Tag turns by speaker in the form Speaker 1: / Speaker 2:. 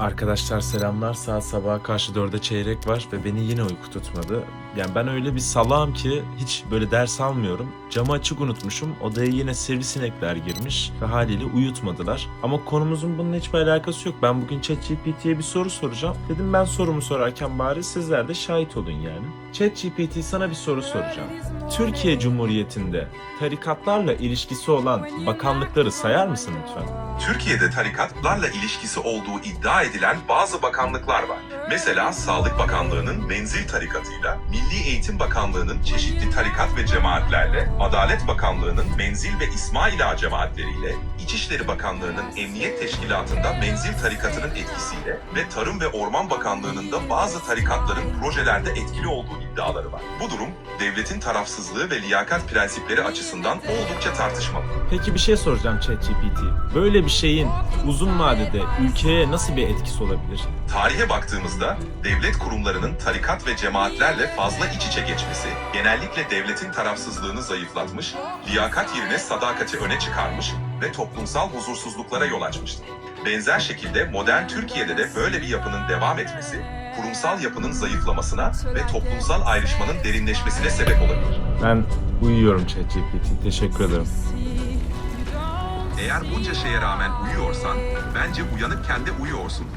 Speaker 1: Arkadaşlar selamlar. Saat sabaha karşı dörde çeyrek var ve beni yine uyku tutmadı. Yani ben öyle bir salağım ki hiç böyle ders almıyorum. Camı açık unutmuşum. Odaya yine sivrisinekler girmiş ve haliyle uyutmadılar. Ama konumuzun bununla hiçbir alakası yok. Ben bugün ChatGPT'ye bir soru soracağım. Dedim ben sorumu sorarken bari sizler de şahit olun yani. ChatGPT sana bir soru soracağım. Türkiye Cumhuriyeti'nde tarikatlarla ilişkisi olan bakanlıkları sayar mısın lütfen?
Speaker 2: Türkiye'de tarikatlarla ilişkisi olduğu iddia edilen bazı bakanlıklar var. Mesela Sağlık Bakanlığı'nın Menzil Tarikatı'yla, Milli Eğitim Bakanlığı'nın çeşitli tarikat ve cemaatlerle, Adalet Bakanlığı'nın Menzil ve İsmail Ağa cemaatleriyle, İçişleri Bakanlığı'nın Emniyet Teşkilatı'nda Menzil Tarikatı'nın etkisiyle ve Tarım ve Orman Bakanlığı'nın da bazı tarikatların projelerde etkili olduğu iddiaları var. Bu durum, devletin tarafsızlığı ve liyakat prensipleri açısından oldukça tartışmalı.
Speaker 1: Peki bir şey soracağım ChatGPT. Böyle bir şeyin uzun vadede ülkeye nasıl bir etkisi olabilir?
Speaker 2: Tarihe baktığımızda devlet kurumlarının tarikat ve cemaatlerle fazla iç içe geçmesi genellikle devletin tarafsızlığını zayıflatmış, liyakat yerine sadakati öne çıkarmış ve toplumsal huzursuzluklara yol açmıştır. Benzer şekilde modern Türkiye'de de böyle bir yapının devam etmesi, kurumsal yapının zayıflamasına ve toplumsal ayrışmanın derinleşmesine sebep olabilir.
Speaker 1: Ben uyuyorum ChatGPT. Teşekkür ederim.
Speaker 2: Eğer bunca şeye rağmen uyuyorsan, bence uyanıkken de uyuyorsundur.